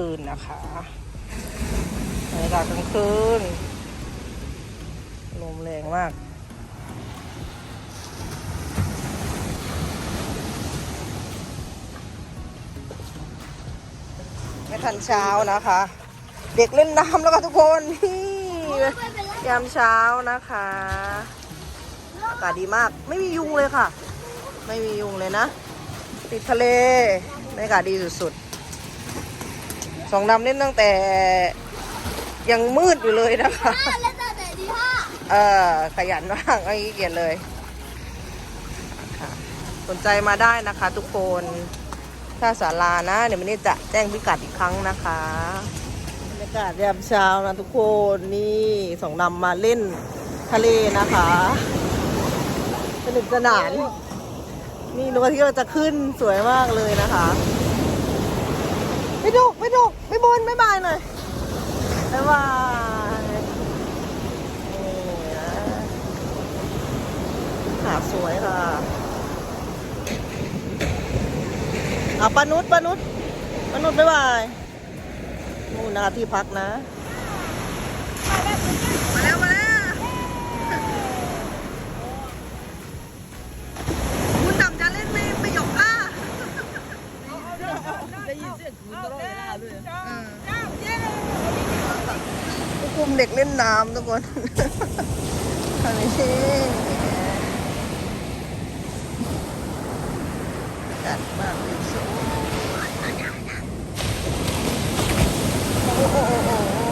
คืนนะคะบรรยากาศกลางคืนลมแรงมากไม่ทันเช้านะคะ เด็กเล่นน้ำแล้วค่ะทุกคนนี่ยามเช้านะคะ อากาศดีมากไม่มียุงเลยค่ะ ไม่มียุงเลยนะ ติดทะเลบรรยากาศดีสุดๆ สองดำเล่นตั้งแต่ยังมืดอยู่เลยนะคะแล้วแต่ไหนดีพ่อเออขยันมากไม่ขี้เกียจเลยค่ะสนใจมาได้นะคะ ทุกคนถ้าศาลานะ เดี๋ยวมันนี้จะแจ้งพิกัดอีกครั้งนะคะบรรยากาศยามเช้านะทุกคนนี่สองนำมาเล่นทะเลนะคะสนุกสนาน นี่ดวงอาทิตย์เราจะขึ้นสวยมากเลยนะคะ ไม่ดุกไม่ดุกไม่บนไม่บายหน่อยบ๊ายบายหาสวยค่ะเอาปานุษปานุษปานุษบ๊ายบายนู่นนะคะที่พักนะ มาแล้ว มาแล้วคุณต่ำจะเล่นไม่ไม่หยกอะ ได้ยินเสียงคุณตลอด เลาด้วยควบคุมเด็กเล่นน้ำทุกคนทำนี้จัดมากที่สุดโอ้โหโอ้โหโอ้โห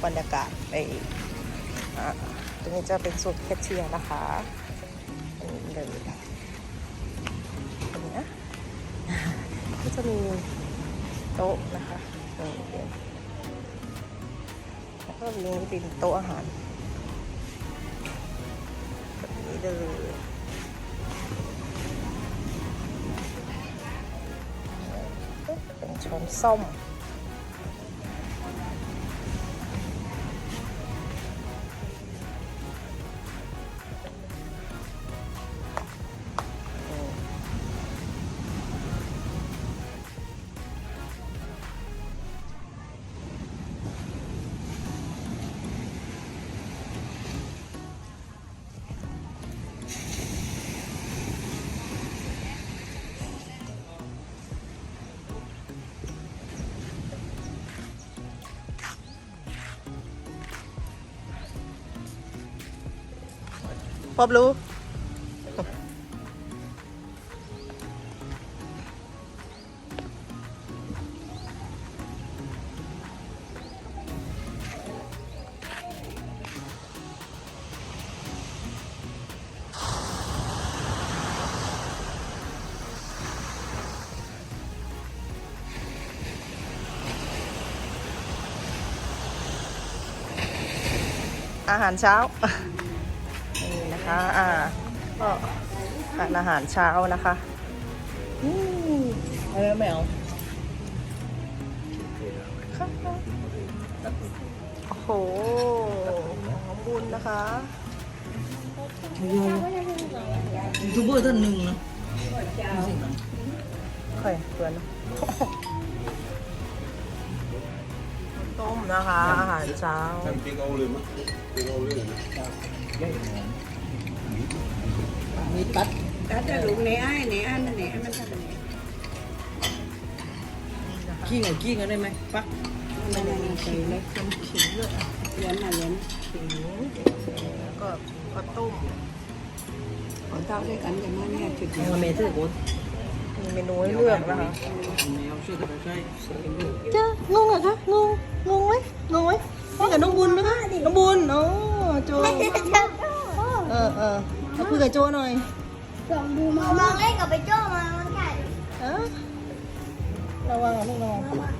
บ รรยากาศไปตรงนี้จะเป็นสุดแคชเชียร์นะคะนี่เลยตรงนี้นะก็จะมีโต๊ะนะคะแล้วก็มีเป็นโต๊ะอาหารแบบนี้เลยเป็นช้อนส้ม พบรู้อาหารเช้า นี่นะคะ อ่า ก็ทานอาหารเช้านะคะนี่เออแมวค่ะโอ้โหหอมบุญนะคะยูทูบเบอร์ท่านหนึ่งนะเคยเพื่อนนะต้มนะคะ อาหารเช้า Tem que olho, né? Tem olho, né? มี ตัด đã cho lụng nè ai nè anh nè anh anh nè กิ้งอะกิ้งอะได้ไหมปัก nè nè nè xì nè เป็นขิงด้วยอะ lên mà lên ขิงแล้วก็ข้าวต้ม còn tao cái cảnh cho nó nghe chụp แมวเมย์เธอโกนมีเมนูให้เลือกนะคะแมวช่วยกันใช่จ้างงเหรอคะงงงงไหมงงไหมนี่กับน้องบุญไหมคะน้องบุญโอ้โจเออเออ เอาคุยกับโจหน่อย ลองดูมาลองเล่นกับไปโจ้มามันใหญ่ฮะระวังอะลูกระวัง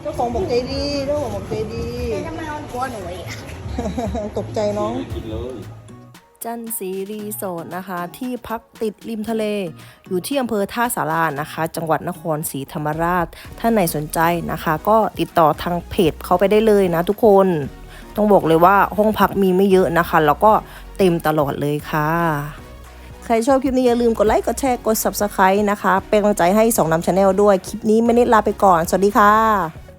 เจ้าของบอกใจดีเจ้าของบอกใจดีทำไมมันกลัวหนูอีก ตกใจน้อง กินเลยจันซีรีสอร์ทนะคะ ที่พักติดริมทะเล อยู่ที่อำเภอท่าสารานะคะ จังหวัดนครศรีธรรมราชถ้าไหนสนใจนะคะ ก็ติดต่อทางเพจเขาไปได้เลยนะทุกคน ต้องบอกเลยว่าห้องพักมีไม่เยอะนะคะ แล้วก็ เต็มตลอดเลยค่ะ ใครชอบคลิปนี้อย่าลืมกดไลค์ กดแชร์ กด Subscribe นะคะ เป็นกำลังใจให้สองน้ำชาแนลด้วย คลิปนี้ไม่นิดลาไปก่อน สวัสดีค่ะ